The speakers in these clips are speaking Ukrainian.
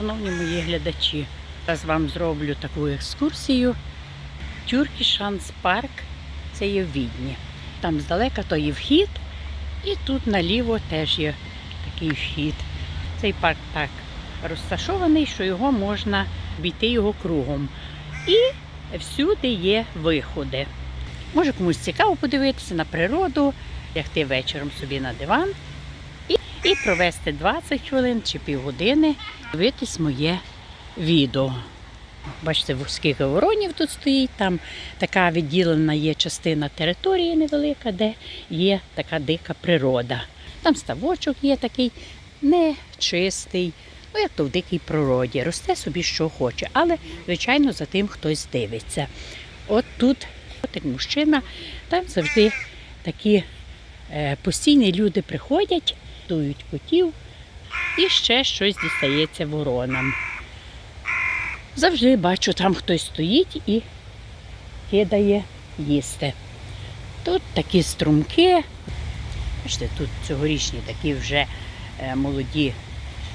шановні мої глядачі, зараз вам зроблю таку екскурсію. Тюркішанс парк це є в Відні. Там здалека то є вхід, і тут наліво теж є такий вхід. Цей парк так розташований, що його можна обійти його кругом. І всюди є виходи. Може комусь цікаво подивитися на природу, лягти вечором собі на диван і, провести 20 хвилин чи півгодини, дивитись моє відео. Бачите, скільки воронів тут стоїть, там така відділена є частина території невелика, де є така дика природа. Там ставочок є такий нечистий, ну як то в дикій природі. Росте собі що хоче, але, звичайно, за тим хтось дивиться. От тут, от мужчина, там завжди такі е, постійні люди приходять, дують котів і ще щось дістається воронам. Завжди бачу, там хтось стоїть і кидає їсти. Тут такі струмки. Бачите, тут цьогорічні такі вже е, молоді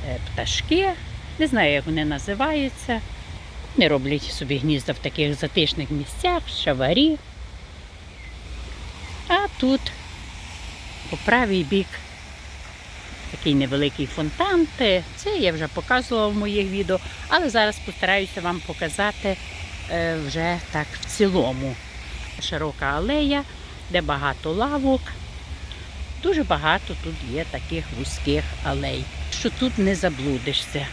е, пташки. Не знаю, як вони називаються. Не роблять собі гнізда в таких затишних місцях, шаварі. А тут по правий бік такий невеликий фонтан. Це я вже показувала в моїх відео, але зараз постараюся вам показати е, вже так в цілому. Широка алея, де багато лавок. Дуже багато тут є таких вузьких алей, що тут не заблудишся.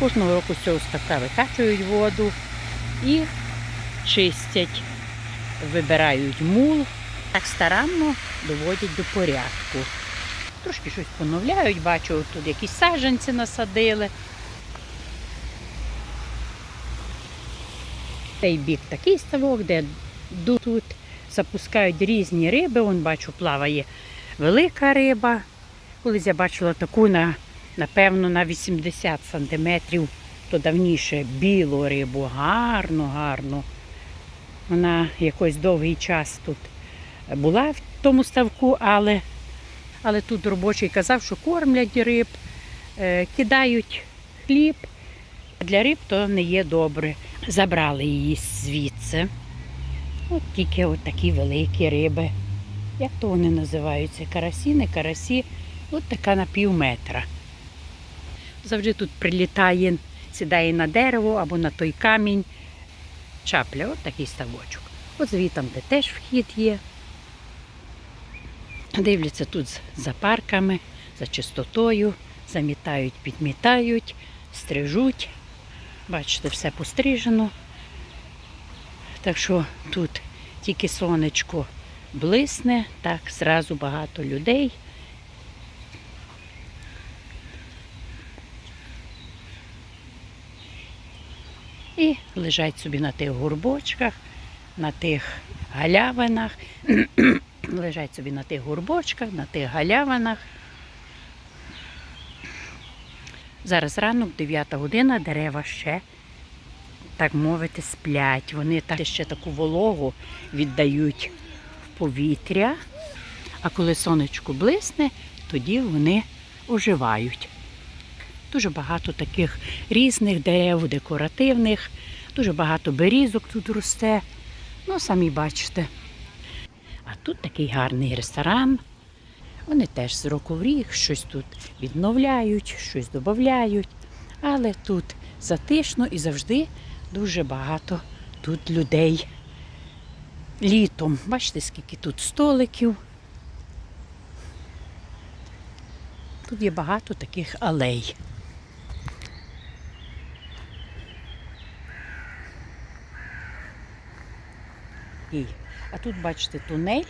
Кожного року з цього ставка викачують воду і чистять, вибирають мул, так старанно доводять до порядку. Трошки щось поновляють, бачу, тут якісь саджанці насадили. Цей бік такий ставок, де тут запускають різні риби. Вон бачу, плаває велика риба. Колись я бачила таку на, напевно, на 80 сантиметрів, то давніше білу рибу. Гарно, гарно. Вона якийсь довгий час тут була в тому ставку, але але тут робочий казав, що кормлять риб, е, кидають хліб. Для риб то не є добре. Забрали її звідси. От тільки от такі великі риби. Як то вони називаються? Карасі, не карасі. От така на пів метра. Завжди тут прилітає, сідає на дерево або на той камінь. Чапля, от такий ставочок. От звітом, де теж вхід є. Дивляться тут за парками, за чистотою, замітають, підмітають, стрижуть. Бачите, все пострижено. Так що тут тільки сонечко блисне, так зразу багато людей. І лежать собі на тих горбочках, на тих галявинах лежать собі на тих горбочках, на тих галявинах. Зараз ранок, 9 година, дерева ще, так мовити, сплять. Вони так ще таку вологу віддають в повітря. А коли сонечко блисне, тоді вони оживають. Дуже багато таких різних дерев, декоративних, дуже багато берізок тут росте. Ну, самі бачите. А тут такий гарний ресторан. Вони теж з року в рік щось тут відновляють, щось додають. Але тут затишно і завжди дуже багато тут людей. Літом. Бачите, скільки тут столиків. Тут є багато таких алей. І а тут, бачите, тунель,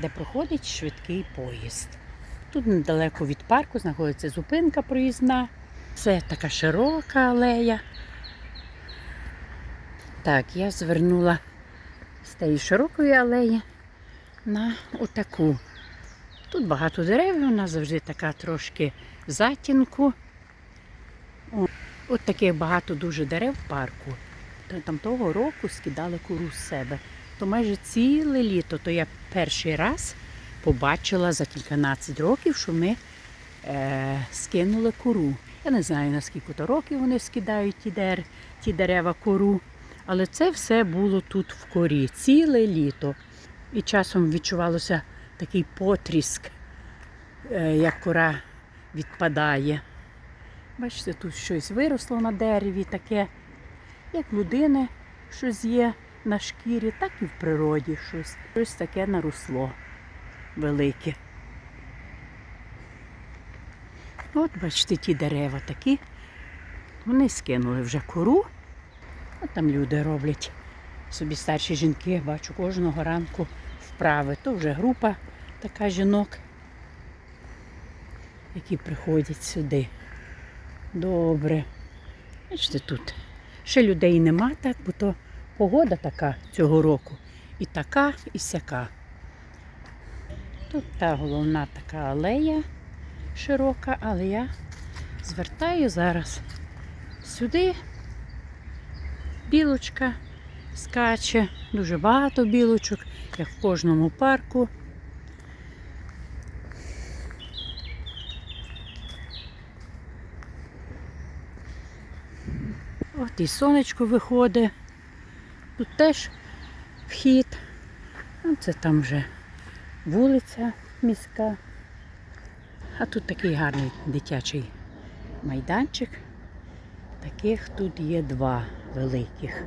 де проходить швидкий поїзд. Тут недалеко від парку знаходиться зупинка проїзна. Це така широка алея. Так, я звернула з тієї широкої алеї на отаку. Тут багато дерев, вона завжди така трошки затінку. О, От таких багато дуже дерев в парку. Там того року скидали куру з себе. То майже ціле літо, то я перший раз побачила за кільканадцять років, що ми е, скинули куру. Я не знаю, наскільки то років вони скидають ті, дер, ті дерева кору. Але це все було тут в корі ціле літо. І часом відчувалося такий потріск, е, як кора відпадає. Бачите, тут щось виросло на дереві, таке, як людини щось є на шкірі, так і в природі щось. Щось таке наросло велике. От, бачите, ті дерева такі. Вони скинули вже кору. От там люди роблять собі старші жінки, бачу кожного ранку вправи. То вже група така жінок, які приходять сюди. Добре. Бачите, тут ще людей нема, так, бо то погода така цього року. І така, і сяка. Тут та головна така алея широка, але я звертаю зараз сюди. Білочка скаче, дуже багато білочок, як в кожному парку. От і сонечко виходить. Тут теж вхід. Ну, Це там вже вулиця міська. А тут такий гарний дитячий майданчик. Таких тут є два великих.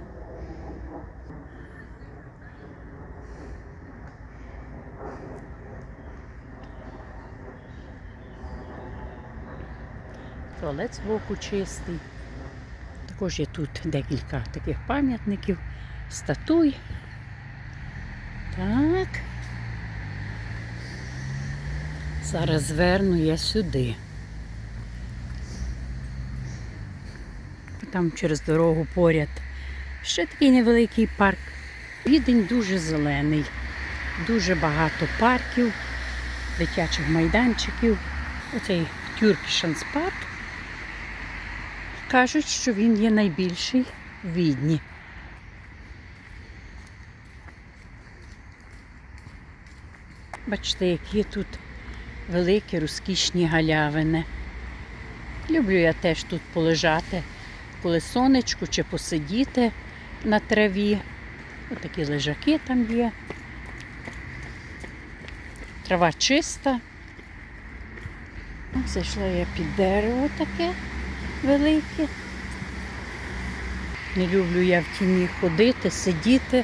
Туалет з боку чистий. Також є тут декілька таких пам'ятників, статуй. Так. Зараз зверну я сюди. Там через дорогу поряд. Ще такий невеликий парк. Відень дуже зелений, дуже багато парків, дитячих майданчиків. Оцей Тюркішанс парк. Кажуть, що він є найбільший в Відні. Бачите, які тут великі розкішні галявини. Люблю я теж тут полежати, коли сонечко чи посидіти на траві. Ось такі лежаки там є. Трава чиста. Зайшла я під дерево таке велике. Не люблю я в тіні ходити, сидіти.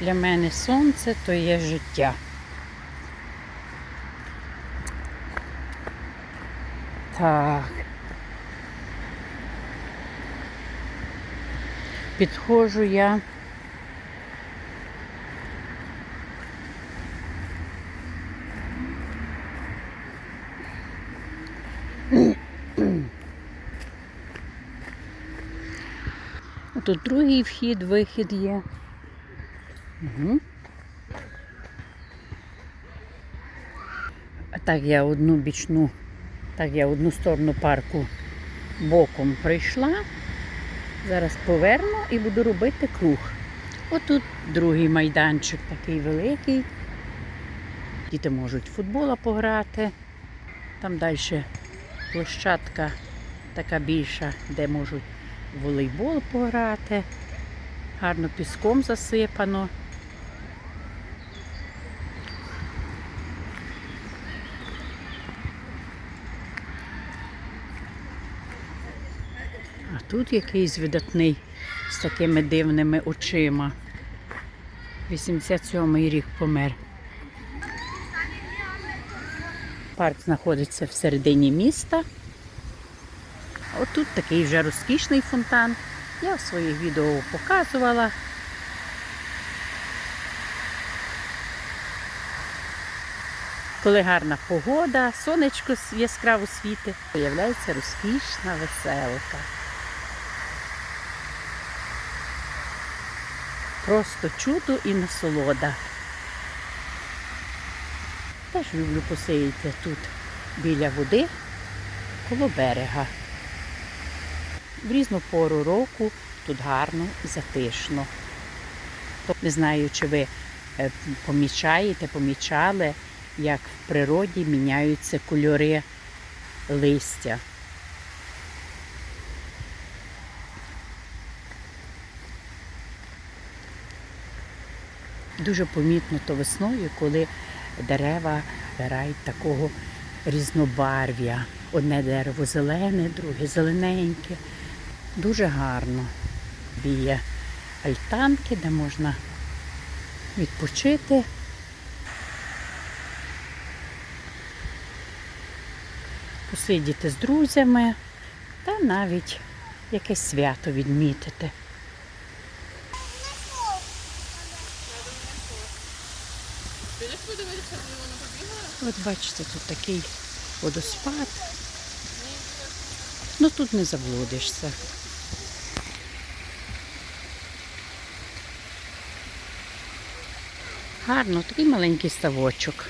Для мене сонце то є життя. Так. Підходжу я. Тут другий вхід, вихід є. Угу. Так я одну бічну, так я одну сторону парку боком прийшла. Зараз поверну і буду робити круг. Отут другий майданчик такий великий. Діти можуть футбола пограти. Там далі площадка така більша, де можуть волейбол пограти. Гарно піском засипано. Тут якийсь видатний з такими дивними очима. 87-й рік помер. Парк знаходиться в середині міста. Отут такий вже розкішний фонтан. Я в своїх відео показувала. Коли гарна погода, сонечко яскраво світить, з'являється розкішна веселка. Просто чудо і насолода. Теж люблю посидіти тут біля води, коло берега. В різну пору року тут гарно затишно. Не знаю, чи ви е, помічаєте, помічали, як в природі міняються кольори листя. Дуже помітно то весною, коли дерева грають такого різнобарв'я. Одне дерево зелене, друге зелененьке. Дуже гарно. Біє альтанки, де можна відпочити. Посидіти з друзями та навіть якесь свято відмітити. Підеш подивитися, де вона побігла? От бачите, тут такий водоспад. Ну тут не заблудишся. Гарно, такий маленький ставочок.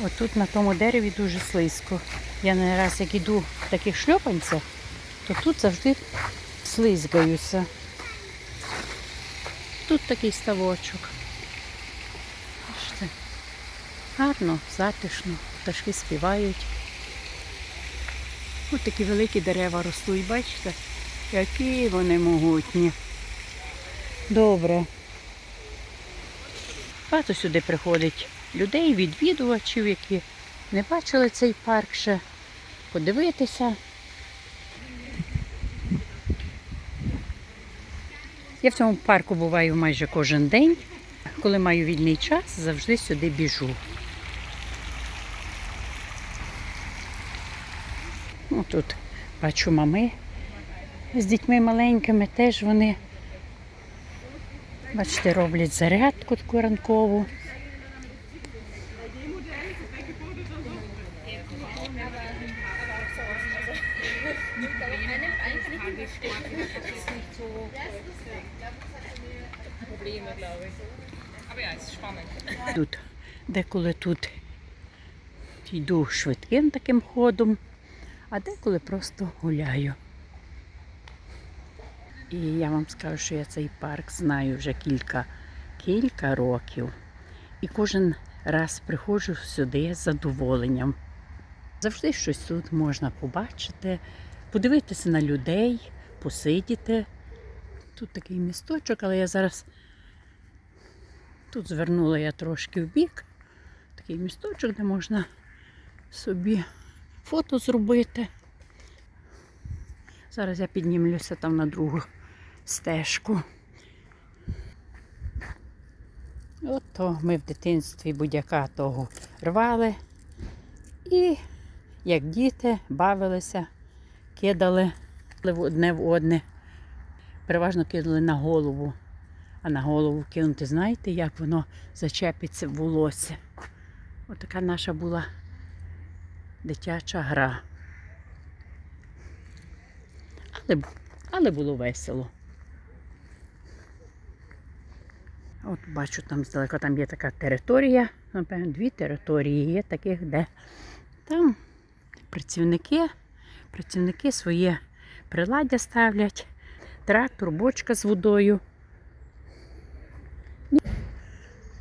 Отут на тому дереві дуже слизько. Я не раз як іду в таких шльопанцях, то тут завжди слизгаюся. Тут такий ставочок. Бачите? Гарно, затишно, пташки співають. Ось такі великі дерева ростуть, бачите, які вони могутні. Добре. Багато сюди приходить людей, відвідувачів, які не бачили цей парк ще. Подивитися. Я в цьому парку буваю майже кожен день. Коли маю вільний час, завжди сюди біжу. Тут. Бачу мами. З дітьми маленькими, теж вони, бачите, роблять зарядку таку ранкову. Тут, деколи тут йду швидким таким ходом, а деколи просто гуляю. І я вам скажу, що я цей парк знаю вже кілька, кілька років. І кожен раз приходжу сюди з задоволенням. Завжди щось тут можна побачити, подивитися на людей, посидіти. Тут такий місточок, але я зараз Тут звернула я трошки в бік. Такий місточок, де можна собі фото зробити. Зараз я піднімлюся там на другу стежку. Ото ми в дитинстві будь-яка того рвали. І як діти бавилися, кидали одне в одне. Переважно кидали на голову. А на голову кинути, знаєте, як воно зачепиться в волосся. Отака наша була дитяча гра. Але, але було весело. От бачу там здалеко, там є така територія, напевно, дві території є таких, де там працівники, працівники своє приладдя ставлять, трактор, бочка з водою.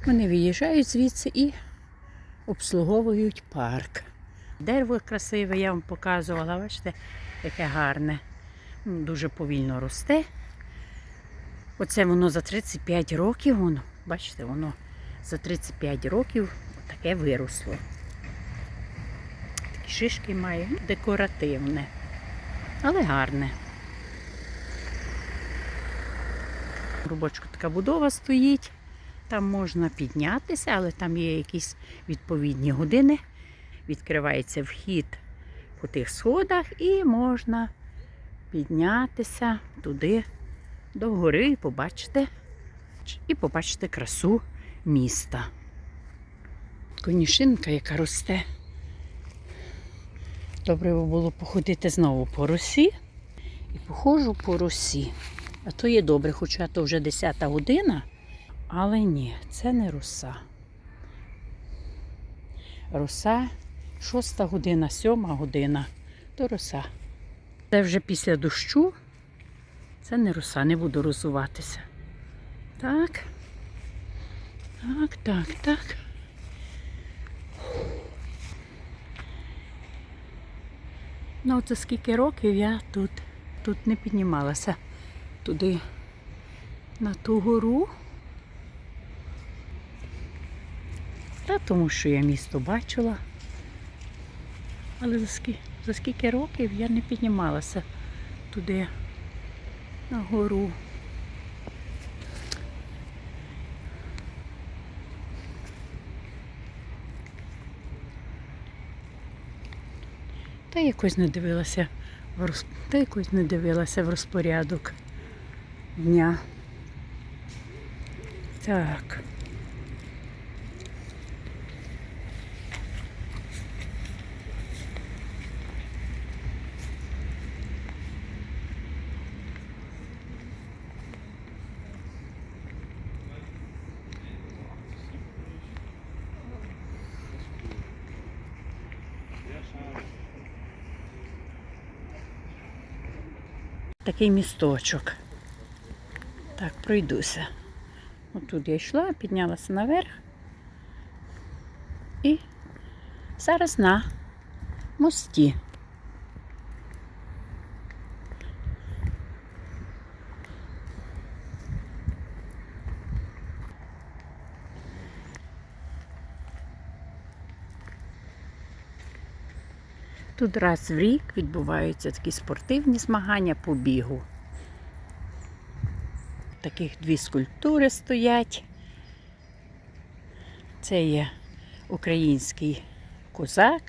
Вони виїжджають звідси і обслуговують парк. Дерево красиве, я вам показувала, бачите, яке гарне. Дуже повільно росте. Оце воно за 35 років, воно, бачите, воно за 35 років таке виросло. Такі шишки має, ну, декоративне, але гарне. Рубочку така будова стоїть. Там можна піднятися, але там є якісь відповідні години. Відкривається вхід по тих сходах і можна піднятися туди до гори і побачити, і побачити красу міста. Конюшинка, яка росте. Добре би було походити знову по росі. І походжу по росі. А то є добре, хоча то вже 10 година. Але ні, це не роса. Роса, Шоста година, сьома година то роса. Це вже після дощу. Це не роса, не буду розуватися. Так. Так, так, так. Ну оце скільки років я тут тут не піднімалася туди на ту гору. Та тому що я місто бачила. Але за скільки, за скільки років я не піднімалася туди на гору. Та якось не дивилася в роз... Та якось не дивилася в розпорядок дня. Так. Такий місточок. Так, пройдуся. Отут я йшла, піднялася наверх. І зараз на мості. Тут раз в рік відбуваються такі спортивні змагання по бігу. Таких дві скульптури стоять. Це є український козак.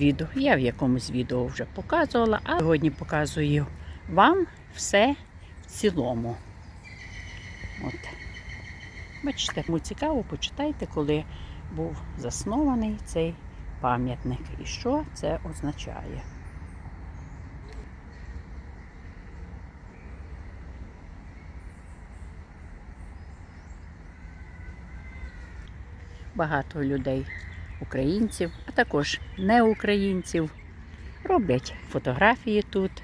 Відео. Я в якомусь відео вже показувала, а сьогодні показую вам все в цілому. От. Бачите, кому цікаво, почитайте, коли був заснований цей пам'ятник і що це означає. Багато людей, українців, а також неукраїнців, роблять фотографії тут.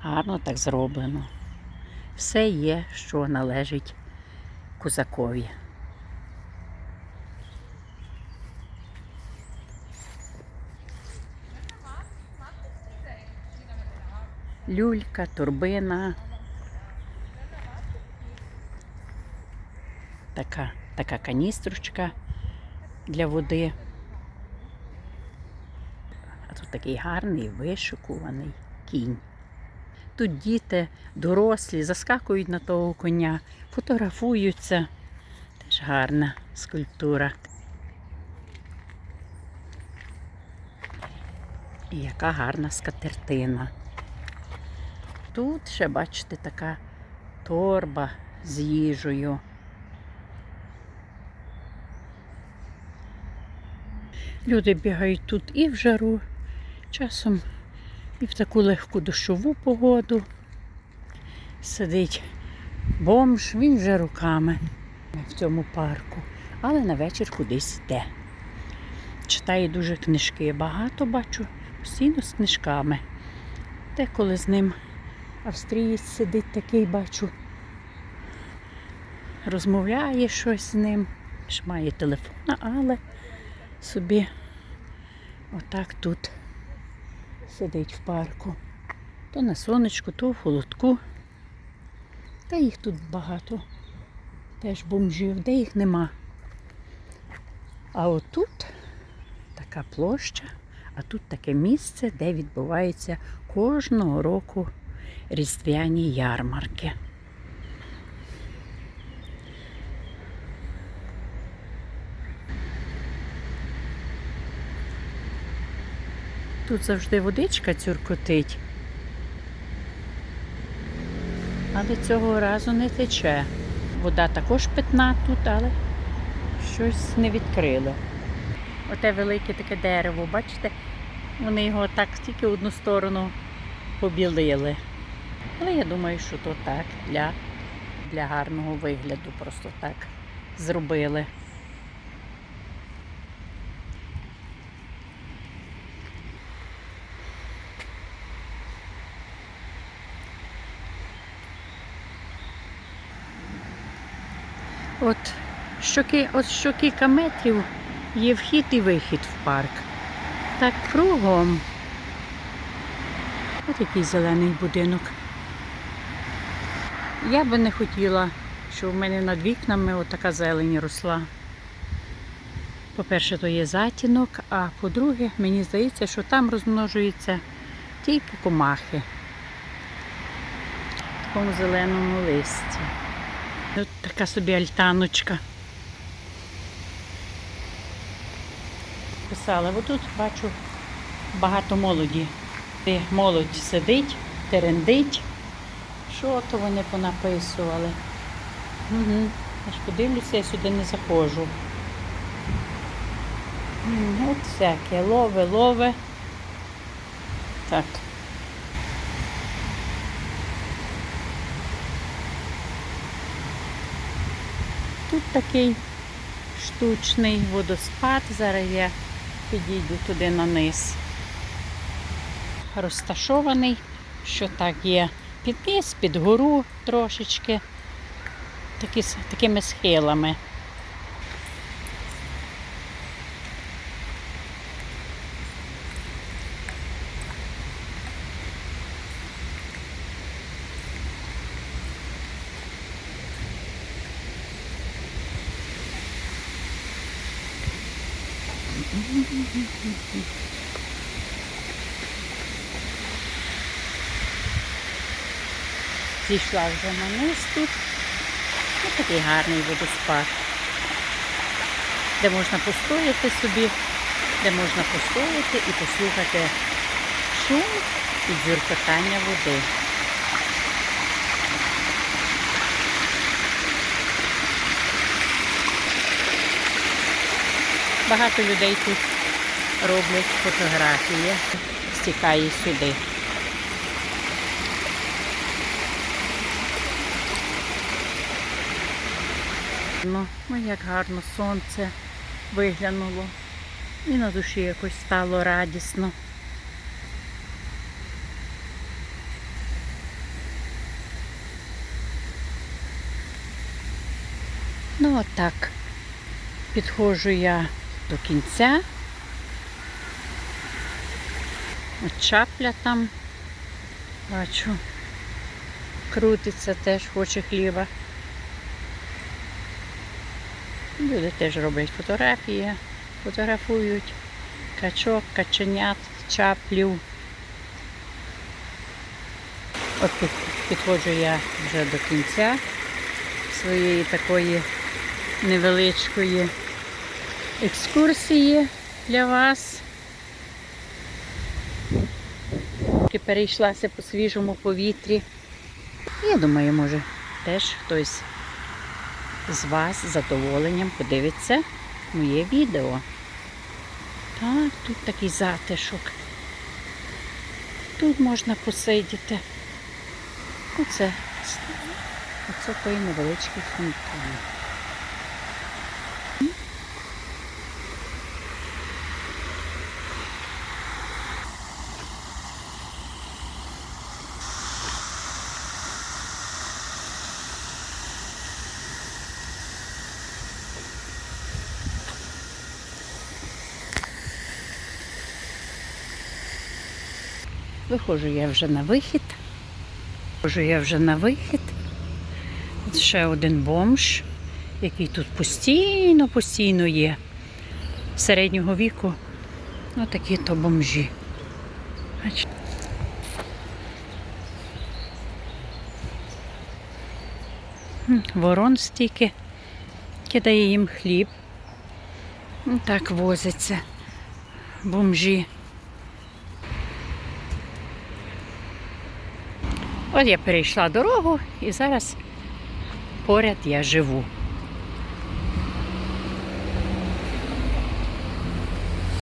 Гарно так зроблено. Все є, що належить козакові. Люлька, турбина. Така, така каністрочка для води. А тут такий гарний вишикуваний кінь. Тут діти, дорослі, заскакують на того коня, фотографуються. Теж гарна скульптура. І яка гарна скатертина. Тут ще, бачите, така торба з їжею. Люди бігають тут і в жару, часом і в таку легку дощову погоду. Сидить бомж, він вже руками в цьому парку, але на вечір кудись йде. Читає дуже книжки. Багато бачу, постійно з книжками. Деколи з ним австрієць сидить такий, бачу, розмовляє щось з ним, ж має телефон, але собі отак тут сидить в парку. То на сонечку, то в холодку. Та їх тут багато. Теж бомжів, де їх нема. А отут така площа, а тут таке місце, де відбуваються кожного року різдвяні ярмарки. Тут завжди водичка цюркотить. Але цього разу не тече. Вода також питна тут, але щось не відкрили. Оте велике таке дерево, бачите? Вони його так тільки одну сторону побілили. Але я думаю, що то так, для, для гарного вигляду, просто так зробили. От щоки, от що кілька метрів є вхід і вихід в парк. Так кругом. Ось який зелений будинок. Я би не хотіла, щоб в мене над вікнами отака зелень росла. По-перше, то є затінок, а по-друге, мені здається, що там розмножуються тільки комахи в такому зеленому листі. От така собі альтаночка. Писала, бо тут бачу багато молоді. Де молодь сидить, терендить. Що то вони понаписували? Угу. Аж подивлюся, я сюди не заходжу. От всяке, лове, лове. Так. Тут такий штучний водоспад. Зараз я підійду туди на низ. Розташований, що так є під низ, під гору трошечки, такі, такими схилами. Зійшла вже на низ тут. Ось такий гарний водоспад, де можна постояти собі, де можна постояти і послухати шум і дзюркотання води. Багато людей тут роблять фотографії, стікає сюди. Ну, ну як гарно сонце виглянуло. І на душі якось стало радісно. Ну отак. Підходжу я до кінця. От чапля там. Бачу. Крутиться теж, хоче хліба. Люди теж роблять фотографії, фотографують качок, каченят, чаплів. От під- підходжу я вже до кінця своєї такої невеличкої екскурсії для вас. Перейшлася по свіжому повітрі. Я думаю, може, теж хтось з вас з задоволенням подивиться моє відео. Так, тут такий затишок. Тут можна посидіти. Оце, оце той невеличкий фонтан. Виходжу я вже на вихід. Виходжу я вже на вихід. Ще один бомж, який тут постійно, постійно є. Середнього віку. Ось такі то бомжі. Ворон стільки кидає їм хліб. Ну, Так возиться бомжі. От я перейшла дорогу і зараз поряд я живу.